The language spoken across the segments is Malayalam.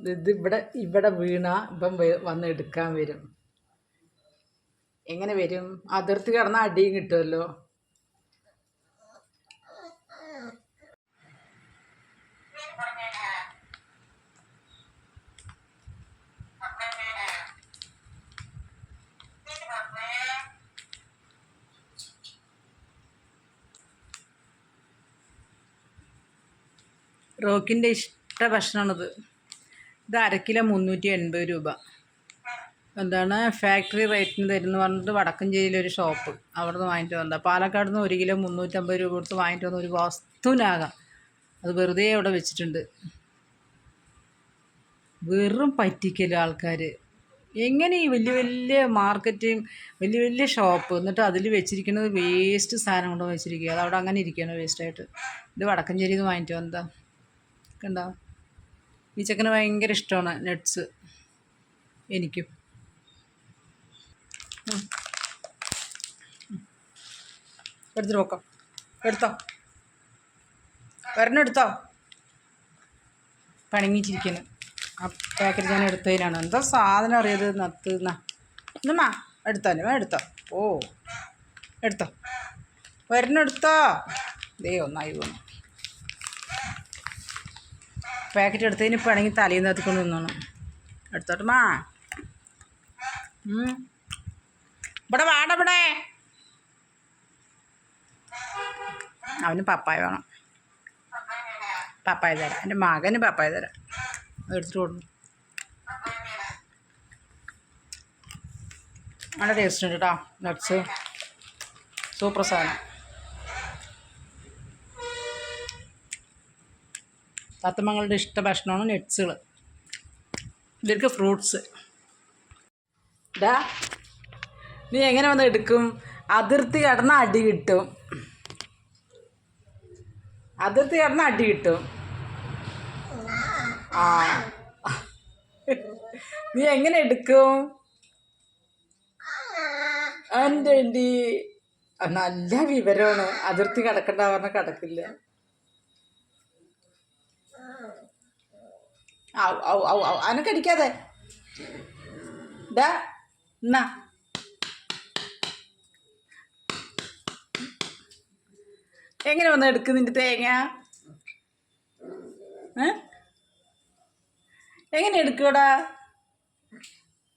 ഇത് ഇവിടെ ഇവിടെ വീണ ഇപ്പം വന്ന് എടുക്കാൻ വരും. എങ്ങനെ വരും? അതിർത്തി കടന്ന അടിയും കിട്ടുമല്ലോ റോക്കിന്റെ ഇഷ്ട ഭക്ഷണമാണിത് ഇത് അര കിലോ മുന്നൂറ്റി എൺപത് രൂപ. എന്താണ്? ഫാക്ടറി റേറ്റിന് തരുന്നു പറഞ്ഞിട്ട് വടക്കഞ്ചേരിയിലൊരു ഷോപ്പ്. അവിടെ നിന്ന് വാങ്ങിയിട്ട് വന്നതാണ് പാലക്കാട് നിന്ന് ഒരു കിലോ മുന്നൂറ്റമ്പത് രൂപ കൊടുത്ത് വാങ്ങിയിട്ട് വന്ന ഒരു വസ്തുവിനാകാം അത് വെറുതെ അവിടെ വെച്ചിട്ടുണ്ട്. വെറും പറ്റിക്കൽ ആൾക്കാർ എങ്ങനെ ഈ വലിയ വലിയ മാർക്കറ്റും വലിയ വലിയ ഷോപ്പ് എന്നിട്ട് അതിൽ വെച്ചിരിക്കുന്നത് വേസ്റ്റ് സാധനം കൊണ്ട് വെച്ചിരിക്കുക അത് അവിടെ അങ്ങനെ ഇരിക്കുകയാണ് വേസ്റ്റായിട്ട് ഇത് വടക്കഞ്ചേരിയിൽ നിന്ന് വാങ്ങിയിട്ട് വന്നതാ. കണ്ടോ? ഈ ചെക്കന് ഭയങ്കര ഇഷ്ടമാണ് നട്ട്സ്. എനിക്കും. എടുത്തിട്ട് നോക്കാം എടുത്തോ. ഒരെണ്ണം എടുത്തോ. പണങ്ങിച്ചിരിക്കുന്നു. ആ പാക്കറ്റ് ഞാൻ എടുത്തതിനാണ്. എന്താ സാധനം അറിയത് നത്ത്. എന്നാ എന്നാ എടുത്തോ അല്ലേ എടുത്തോ. ഓ. എടുത്തോ. ഒരെണ്ണം എടുത്തോ. ദേ ഒന്നായി പോന്നു. പാക്കറ്റ് എടുത്തതിന് പിണങ്ങി തലയിൽ നിർത്തിക്കൊണ്ട് നിന്നോണം എടുത്തോട്ട് മാ. ഇവിടെ വാട ഇവിടെ. അവന് പപ്പായ വേണം. പപ്പായ തരാം. എന്റെ മകന് പപ്പായ തരാം. എടുത്തിട്ട് കൊടുക്കും. നല്ല ടേസ്റ്റ് ഉണ്ട് കേട്ടോ നട്ട്സ് സൂപ്പർ സാധനം. തത്തമ്മങ്ങളുടെ ഇഷ്ട ഭക്ഷണമാണ് നട്ട്സുകൾ ഇവർക്ക് ഫ്രൂട്ട്സ് ഡാ നീ എങ്ങനെ വന്ന് എടുക്കും? അതിർത്തി കടന്ന അടി കിട്ടും. അതിർത്തി കടന്ന അടി കിട്ടും. ആ. നീ എങ്ങനെ എടുക്കും? എന്റെ നല്ല വിവരമാണ് അതിർത്തി കടക്കണ്ട പറഞ്ഞാൽ കടക്കില്ല. ഔ ഔ ഔ എങ്ങനെ വന്ന് എടുക്കും നിന്റെ തേങ്ങ? എങ്ങനെ എടുക്കടാ?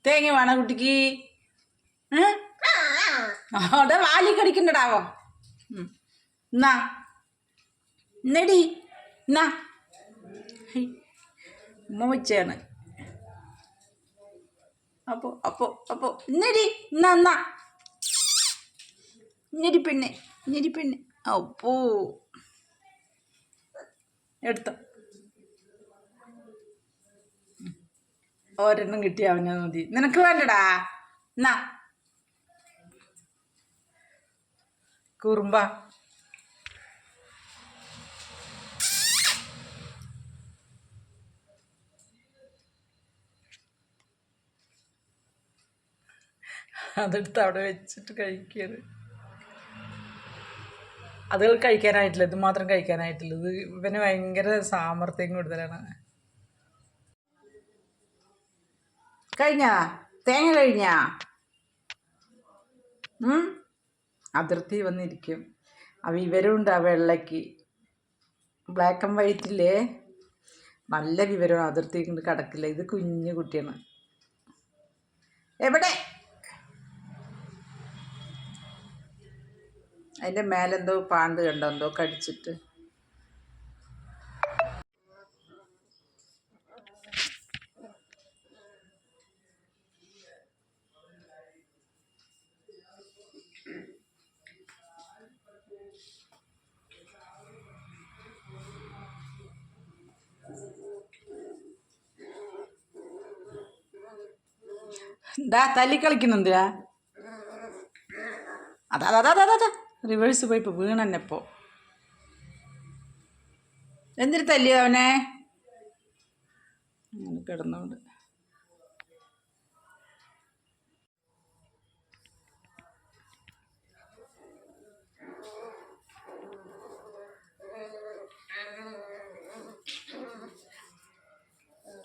തേങ്ങ വേണോ കുട്ടിക്ക്? അവിടെ വാലി കടിക്കണ്ടടാവോ. എന്നാ എന്നടി എന്നാ ഹൈ, വെച്ചാണ് അപ്പോ അപ്പോ അപ്പോ ഇന്നടി നന്ന എന്നാ ഇന്നടി പെണ്ണെ ഇന്നടി പെണ്ണെ. അപ്പോ. എടുത്ത. ഒരെണ്ണം കിട്ടി അവനെ മതി. നിനക്ക് വേണ്ടടാ. എന്നാ കുറുമ്പ. അതെടുത്ത് അവിടെ വെച്ചിട്ട് കഴിക്കരുത് അത് കഴിക്കാനായിട്ടില്ല ഇത് മാത്രം കഴിക്കാനായിട്ടില്ല. ഇത് ഇവന് ഭയങ്കര സാമർത്ഥ്യം കൂടുതലാണ്. കഴിഞ്ഞാ? തേങ്ങ കഴിഞ്ഞാ? അതിർത്തി വന്നിരിക്കും. അവ വിവരമുണ്ട് ആ വെള്ളയ്ക്ക്. ബ്ലാക്ക് ആൻഡ് വൈറ്റില്ലേ നല്ല വിവരം അതിർത്തി കിടക്കില്ല. ഇത് കുഞ്ഞു കുട്ടിയാണ്. എവിടെ? അതിന്റെ മേലെന്തോ പാണ്ട് കണ്ടോ? എന്തോ കടിച്ചിട്ട്. ദാ തല്ലി കളിക്കുന്നുണ്ടാ അതാ അതാ അതാ അതാ. റിവേഴ്സ് പോയി ഇപ്പോൾ വീണെന്നെപ്പോൾ എന്തിനു തല്ലിയോ അവനെ? അങ്ങനെ കിടന്നോണ്ട്.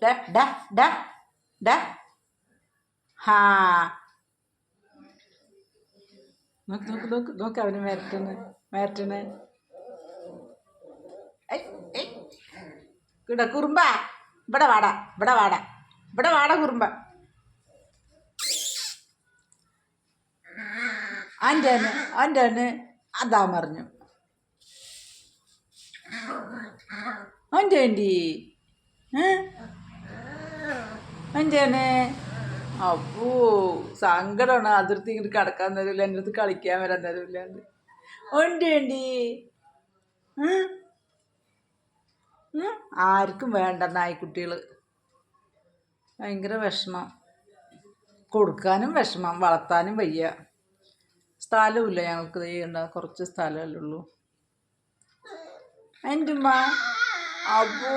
ഡ ഡ ഡ ഡ. ഹാ. നോക്ക് നോക്ക് നോക്ക് നോക്ക് അവന് വരട്ടുന്നു വരട്ടുന്നു. കിട കുറുമ്പ ഇവിടെ വാടാ ഇവിടെ വാടാ ഇവിടെ വാടാ കുറുമ്പ. ആന്റെ ആന്റെ ആണ് അതാ മറിഞ്ഞു. ആന്റെ ആന്റി ആന്റിയാണ് അപ്പോ സങ്കടമാണ് അതിർത്തി ഇങ്ങോട്ട് കടക്കാൻ തരില്ല എന്റെ അടുത്ത് കളിക്കാൻ വരാൻ തരൂല ഉണ്ട് ആർക്കും വേണ്ട നായ്ക്കുട്ടികൾ ഭയങ്കര വിഷമം. കൊടുക്കാനും വിഷമം. വളർത്താനും വയ്യ. സ്ഥലമില്ല ഞങ്ങൾക്ക്. ചെയ്യണ്ട കുറച്ച് സ്ഥലമല്ലേ ഉള്ളൂ. എന്റെ ഉമ്മ. അപ്പോ.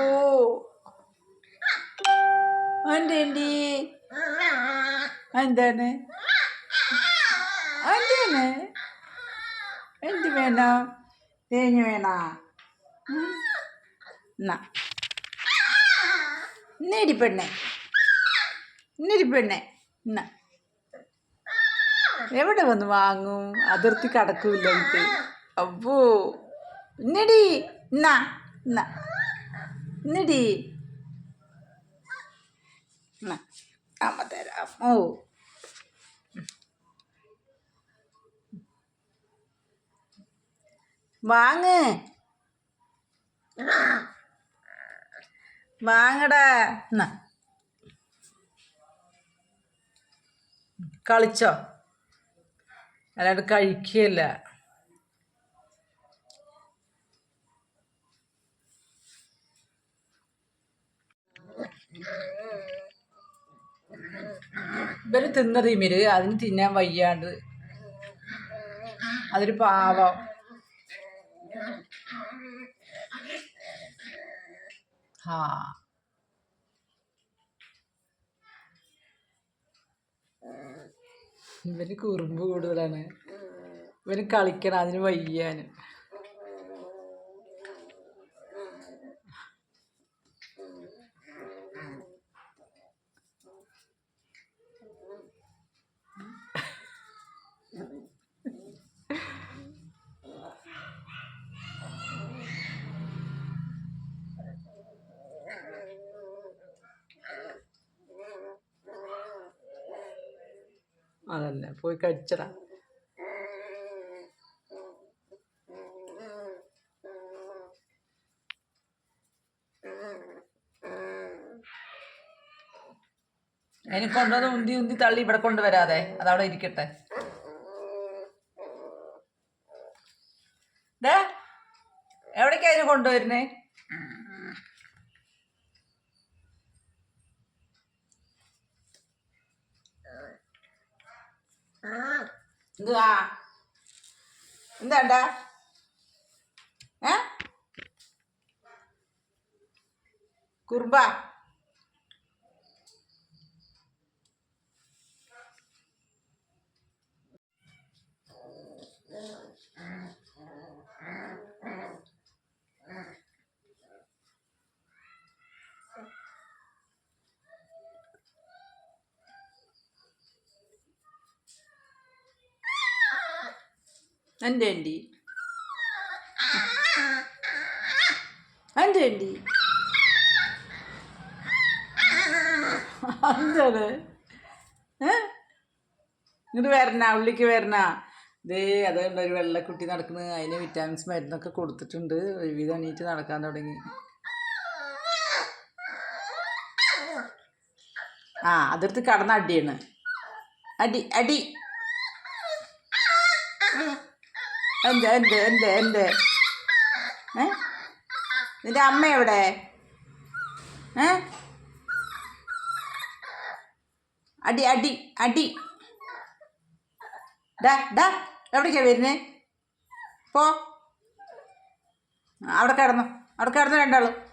എന്റെ ആന്റി എന്താണ്? എന്താണ്? എന്ത് വേണം? തേഞ്ഞ് വേണ? നേടി പെണ്ണെ. ഇന്നേരി പെണ്ണെ. എവിടെ വന്ന് വാങ്ങും? അതിർത്തി കടക്കൂല ഇത്? അപ്പോ ഇന്നടി. എന്നാ എന്നാ അമ്മ തരാം ഓ വാങ്ങ്. വാങ്ങടാ. എന്നാ കളിച്ചോ. അല്ലാണ്ട് കഴിക്കുകയല്ല ഇവർ തിന്ന തിമിര് അതിന് തിന്നാൻ വയ്യാണ്ട്. അതൊരു പാവം. ഹാ. ഇവന് കുറുമ്പ് കൂടുതലാണ്. ഇവർ കളിക്കണം അതിന് വയ്യാന്. അതല്ല പോയി കടിച്ചടാ. അതിന് കൊണ്ടുവന്ന് ഉന്തി ഉന്തി തള്ളി ഇവിടെ കൊണ്ടുവരാതെ? അതവിടെ ഇരിക്കട്ടെ. ദേ, എവിടേക്കാ അതിന് കൊണ്ടുവരുന്നേ? എന്തുവാ? എന്താണ്ടാ ഏ? കുർബ എന്റെ ആന്റി എന്റെ ഇങ്ങോട്ട് വരണ ഉള്ളിക്ക് വരണ. ദേ അതുകൊണ്ട് ഒരു വെള്ളക്കുട്ടി നടക്കുന്നത് അതിന് വിറ്റാമിൻസ് മരുന്നൊക്കെ കൊടുത്തിട്ടുണ്ട്. വിവിധ എണീറ്റ് നടക്കാൻ തുടങ്ങി. ആ അതിർത്ത് കടന്ന അടിയാണ്. അടി അടി. എന്റെ എന്ത് എന്ത് എന്ത്? ഏ? നിന്റെ അമ്മ എവിടെ? ഏ? അടി അടി അടി. ഡാ ഡാ എവിടേക്കാ വരുന്നേ? പോ. അവിടെ കിടന്നു. അവിടെ കിടന്നു രണ്ടാളും.